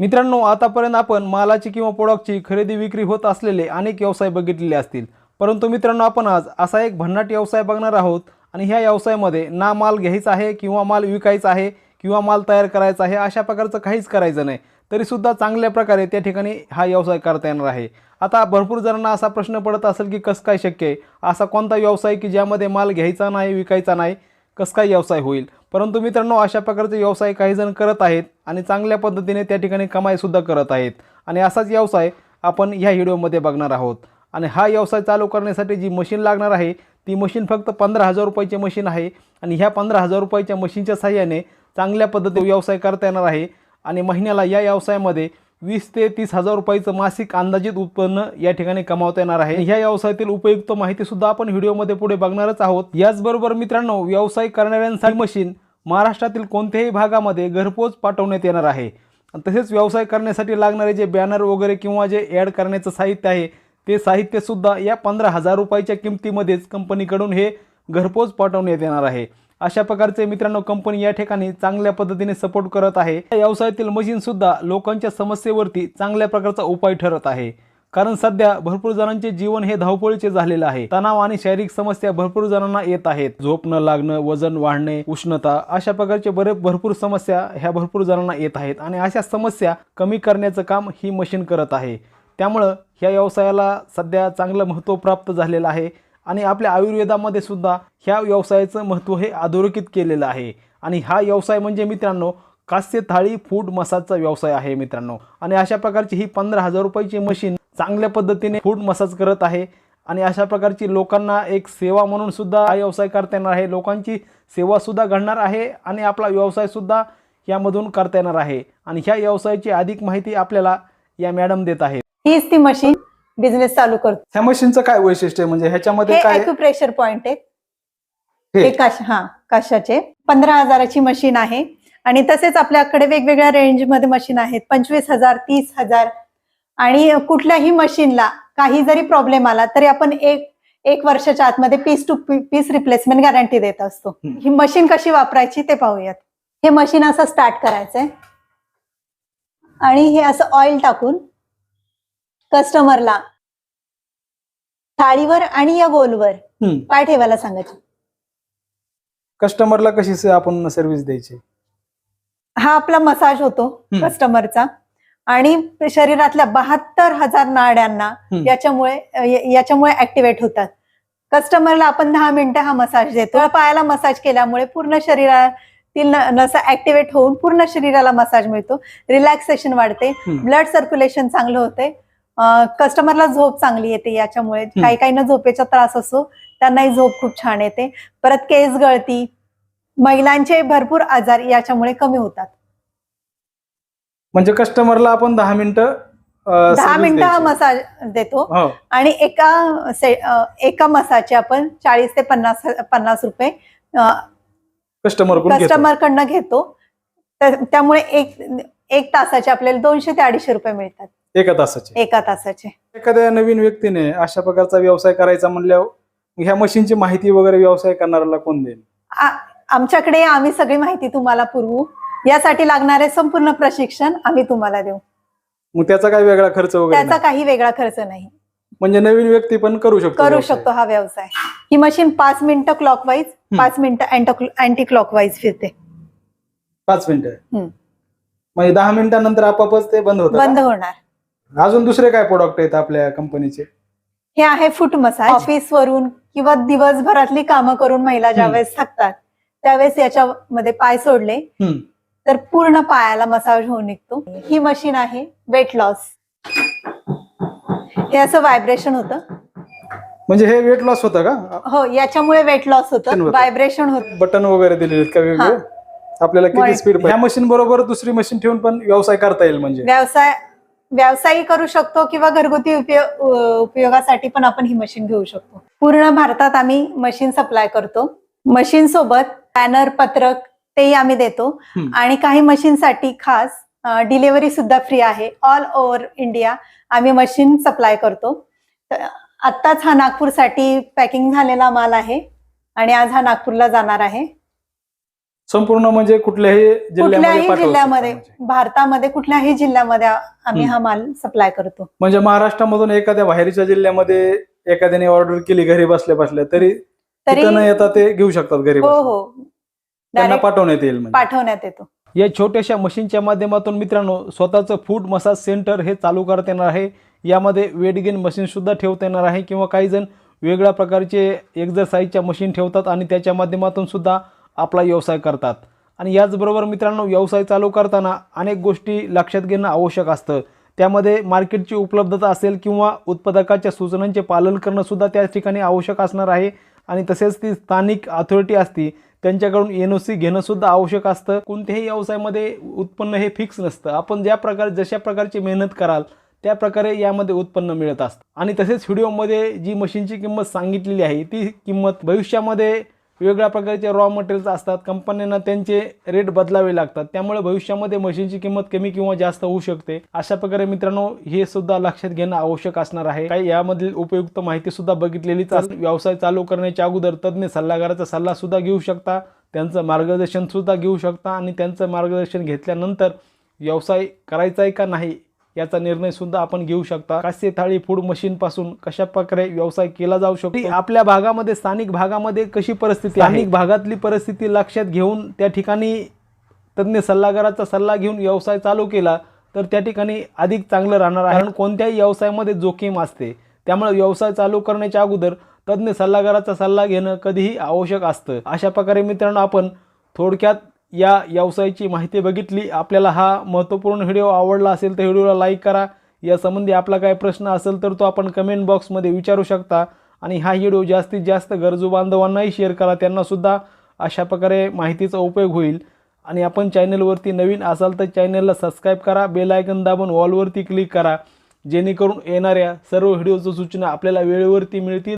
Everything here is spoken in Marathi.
मित्रांनो आतापर्यंत आपण मालाची किंवा प्रोडक्टची खरेदी विक्री होत असलेले अनेक व्यवसाय बघितलेले असतील. परंतु मित्रांनो आपण आज असा एक भन्नाट व्यवसाय बघणार आहोत आणि ह्या व्यवसायामध्ये ना माल घ्यायचा आहे किंवा माल विकायचा आहे किंवा माल तयार करायचा आहे अशा प्रकारचं काहीच करायचं नाही. तरीसुद्धा चांगल्या प्रकारे त्या ठिकाणी हा व्यवसाय करता येणार आहे. आता भरपूर जणांना असा प्रश्न पडत असेल की कसं काय शक्य आहे? असा कोणता व्यवसाय की ज्यामध्ये माल घ्यायचा नाही विकायचा नाही? कसं काय व्यवसाय होईल? परंतु मित्रांनो अशा प्रकारचे व्यवसाय काही जण करत आहेत आणि चांगल्या पद्धतीने त्या ठिकाणी कमाईसुद्धा करत आहेत. आणि असाच व्यवसाय आपण ह्या व्हिडिओमध्ये बघणार आहोत. आणि हा व्यवसाय चालू करण्यासाठी जी मशीन लागणार आहे ती मशीन फक्त पंधरा हजार रुपयाची मशीन आहे. आणि ह्या पंधरा हजार रुपयाच्या मशीनच्या साह्याने चांगल्या पद्धतीने व्यवसाय करता येणार आहे. आणि महिन्याला या व्यवसायामध्ये वीस ते तीस हजार रुपयाचं मासिक अंदाजित उत्पन्न या ठिकाणी कमावता येणार आहे. ह्या व्यवसायातील उपयुक्त माहिती सुद्धा आपण व्हिडिओमध्ये पुढे बघणारच आहोत. याचबरोबर मित्रांनो व्यवसाय करणाऱ्यांसाठी मशीन महाराष्ट्रातील कोणत्याही भागामध्ये घरपोच पाठवण्यात येणार आहे. तसेच व्यवसाय करण्यासाठी लागणारे जे बॅनर वगैरे किंवा जे ॲड करण्याचं साहित्य आहे ते साहित्यसुद्धा या पंधरा हजार रुपयाच्या किमतीमध्येच कंपनीकडून हे घरपोच पाठवण्यात येणार आहे. अशा प्रकारचे मित्रांनो कंपनी या ठिकाणी चांगल्या पद्धतीने सपोर्ट करत आहे. या व्यवसायातील मशीनसुद्धा लोकांच्या समस्येवरती चांगल्या प्रकारचा उपाय ठरत आहे. कारण सध्या भरपूर जणांचे जीवन हे धावपळीचे झालेलं आहे. तणाव आणि शारीरिक समस्या भरपूर जणांना येत आहेत. झोप न लागणं वजन वाढणे उष्णता अशा प्रकारचे बरे भरपूर समस्या ह्या भरपूर जणांना येत आहेत आणि अशा समस्या कमी करण्याचं काम ही मशीन करत आहे. त्यामुळं ह्या व्यवसायाला सध्या चांगलं महत्त्व प्राप्त झालेलं आहे. आणि आपल्या आयुर्वेदामध्ये सुद्धा ह्या व्यवसायाचं महत्त्व हे अधोरेखित केलेलं आहे. आणि हा व्यवसाय म्हणजे मित्रांनो कास्य थाळी फूड मसाजचा व्यवसाय आहे मित्रांनो. आणि अशा प्रकारची ही पंधरा हजार रुपयाची मशीन चांगल्या पद्धतीने फूड मसाज करत आहे. आणि अशा प्रकारची लोकांना एक सेवा म्हणून सुद्धा हा व्यवसाय करता येणार आहे. लोकांची सेवा सुद्धा घडणार आहे आणि आपला व्यवसाय सुद्धा यामधून करता येणार आहे. आणि ह्या व्यवसायाची अधिक माहिती आपल्याला या मॅडम देत आहेत. हीच ती मशीन बिझनेस चालू करतो ह्या मशीनचं काय वैशिष्ट्य आहे? म्हणजे ह्याच्यामध्ये हे काय अॅक्युप्रेशर पॉइंट आहे. हे? हे. काश हा काशाचे. पंधरा हजाराची मशीन आहे. आणि तसेच आपल्याकडे वेगवेगळ्या रेंजमध्ये मशीन आहेत. पंचवीस हजार तीस हजार. आणि कुठल्याही मशीनला काही जरी प्रॉब्लेम आला तरी आपण एक एक वर्षाच्या आतमध्ये piece to piece replacement guarantee देत असतो. हम्म. ही मशीन कशी वापरायची ते पाहूयात. हे मशीन असं स्टार्ट करायचंय. आणि हे असं ऑइल टाकून कस्टमरला थाळीवर आणि या गोलवर हम्म. पाय ठेवायला सांगायचे? कस्टमरला कशी से- आपण सर्व्हिस द्यायची? हा आपला मसाज होतो हम्म. कस्टमरचा आणि शरीरातल्या बहात्तर हजार नाड्यांना हम्म. याच्यामुळे अ, या- याच्यामुळे ऍक्टिव्हेट होतात. कस्टमरला आपण दहा मिनिटं हा मसाज देतो. पायाला मसाज केल्यामुळे पूर्ण शरीरातील न- नसा ऍक्टिव्हेट होऊन पूर्ण शरीराला मसाज मिळतो. रिलॅक्सेशन वाढते. हम्म. ब्लड सर्क्युलेशन चांगलं होते. कस्टमरला झोप चांगली येते याच्यामुळे. काही काहींना झोपेचा त्रास असतो त्यांनाही झोप खूप छान येते. परत केस गळती महिलांचे भरपूर आजार याच्यामुळे कमी होतात. म्हणजे कस्टमरला आपण दहा मिनिटं दहा मिनिटं हा. मसाज देतो. हो. आणि एका से- एका मसाजचे आपण चाळीस ते पन्नास पन्नास रुपये कस्टमर कस्टमर कडनं घेतो. त्यामुळे एक एक तासाचे आपल्याला दोनशे ते अडीचशे रुपये मिळतात. एका तासाचे. एका तासाचे. एखाद्या नवीन व्यक्तीने अशा प्रकारचा व्यवसाय करायचा म्हणल्यावर ह्या मशीनची माहिती वगैरे व्यवसाय करणाऱ्याला कोण देईल? आ- आमच्याकडे आम्ही सगळी माहिती तुम्हाला पुरवू. यासाठी लागणारे संपूर्ण प्रशिक्षण आम्ही तुम्हाला देऊ. मग त्याचा काय वेगळा खर्च वगैरे त्याचा नाही? काही वेगळा खर्च नाही. म्हणजे नवीन व्यक्ती पण करू शकतो करू व्यवसाय. शकतो हा व्यवसाय. ही मशीन पाच मिनिटं क्लॉकवाईज पाच मिनिटं अँटी क्लॉकवाईज फिरते. पाच मिनिटं. हम्म. म्हणजे दहा मिनिटानंतर आपापच ते बंद होतं बंद? होणार. अजून दुसरे काय प्रोडक्ट आहेत आपल्या कंपनीचे हे आहे फुट मसाज ऑफिस वरून किंवा दिवसभरातली कामं करून महिला ज्यावेळेस थकतात त्यावेळेस याच्यामध्ये पाय सोडले. तर पूर्ण पायाला मसाज होऊन निघतो. ही मशीन आहे वेट लॉस हे असं व्हायब्रेशन होतं. म्हणजे हे वेट लॉस होतं का? हो याच्यामुळे वेट लॉस होतं. व्हायब्रेशन होतं. बटन वगैरे दिलेले का वेगळे आपल्याला किती. स्पीड ह्या मशीन बरोबर दुसरी मशीन ठेवून पण व्यवसाय करता येईल म्हणजे. व्यवसाय व्यवसायही करू शकतो किंवा घरगुती उपयोग उपयोगासाठी पण आपण ही मशीन घेऊ शकतो. पूर्ण भारतात आम्ही मशीन सप्लाय करतो. मशीन सोबत बॅनर पत्रक तेही आम्ही देतो. आणि काही मशीनसाठी खास डिलिव्हरी सुद्धा फ्री आहे. ऑल ओव्हर इंडिया आम्ही मशीन सप्लाय करतो. आत्ताच हा नागपूरसाठी पॅकिंग झालेला माल आहे. आणि आज हा नागपूरला जाणार आहे. संपूर्ण म्हणजे कुठल्याही जिल्ह्यामध्ये कुठल्याही जिल्ह्यामध्ये. भारतामध्ये कुठल्याही जिल्ह्यामध्ये आम्ही. हा माल सप्लाय करतो म्हणजे महाराष्ट्रामधून एखाद्या बाहेरच्या जिल्ह्यामध्ये एखाद्याने ऑर्डर केली घरी बसल्या बसल्या तरी न येता ते घेऊ शकतात घरी हो. हो त्यांना पाठवण्यात येईल म्हणजे पाठवण्यात येतो या छोट्याशा मशीनच्या माध्यमातून मित्रांनो स्वतःचं फूड मसाज सेंटर हे चालू करता येणार आहे यामध्ये वेट गेन मशीन सुद्धा ठेवता येणार आहे किंवा काही जण वेगळ्या प्रकारचे एक्झरसाईजच्या मशीन ठेवतात आणि त्याच्या माध्यमातून सुद्धा आपला व्यवसाय करतात. आणि याचबरोबर मित्रांनो व्यवसाय चालू करताना अनेक गोष्टी लक्षात घेणं आवश्यक असतं. त्यामध्ये मार्केटची उपलब्धता असेल किंवा उत्पादकाच्या सूचनांचे पालन करणंसुद्धा त्या ठिकाणी आवश्यक असणार आहे. आणि तसेच ती स्थानिक अथॉरिटी असती त्यांच्याकडून एन ओ सी घेणंसुद्धा आवश्यक असतं. कोणत्याही व्यवसायामध्ये उत्पन्न हे फिक्स नसतं. आपण ज्या प्रकारे जशा प्रकारची मेहनत कराल त्या प्रकारे यामध्ये उत्पन्न मिळत असतं. आणि तसेच व्हिडिओमध्ये जी मशीनची किंमत सांगितलेली आहे ती किंमत भविष्यामध्ये वेगळ्या प्रकारचे रॉ मटेरियल्स असतात. कंपन्यांना त्यांचे रेट बदलावे लागतात. त्यामुळे भविष्यामध्ये मशीनची किंमत कमी किंवा जास्त होऊ शकते. अशा प्रकारे मित्रांनो हे सुद्धा लक्षात घेणं आवश्यक असणार आहे. काही यामधील उपयुक्त माहिती सुद्धा बघितलेलीच असते व्यवसाय चालू करण्याच्या अगोदर तज्ज्ञ सल्लागाराचा सल्ला सुद्धा घेऊ शकता. त्यांचं मार्गदर्शन सुद्धा घेऊ शकता आणि त्यांचं मार्गदर्शन घेतल्यानंतर व्यवसाय करायचा आहे का नाही याचा निर्णय सुद्धा आपण घेऊ शकता. कास्य थाळी फूड मशीन पासून कशा प्रकारे व्यवसाय केला जाऊ शकतो? आपल्या भागामध्ये स्थानिक भागामध्ये कशी परिस्थिती? स्थानिक भागातली परिस्थिती लक्षात घेऊन त्या ठिकाणी तज्ज्ञ सल्लागाराचा सल्ला घेऊन व्यवसाय चालू केला तर त्या ठिकाणी अधिक चांगलं राहणार आहे. कारण कोणत्याही व्यवसायामध्ये जोखीम असते. त्यामुळे व्यवसाय चालू करण्याच्या अगोदर तज्ज्ञ सल्लागाराचा सल्ला घेणं कधीही आवश्यक असतं. अशा प्रकारे मित्रांनो आपण थोडक्यात या व्यवसायाची माहिती बघितली आपल्याला हा महत्त्वपूर्ण व्हिडिओ आवडला असेल तर व्हिडिओला लाईक करा. यासंबंधी आपला काय प्रश्न असेल तर तो आपण कमेंट बॉक्समध्ये विचारू शकता आणि हा व्हिडिओ जास्तीत जास्त गरजू बांधवांनाही शेअर करा. त्यांनासुद्धा अशा प्रकारे माहितीचा उपयोग होईल. आणि आपण चॅनलवरती नवीन असाल तर चॅनलला सबस्क्राईब करा. बेल आयकन दाबून वॉलवरती क्लिक करा. जेणेकरून येणाऱ्या सर्व व्हिडिओच्या सूचना आपल्याला वेळेवरती मिळतील.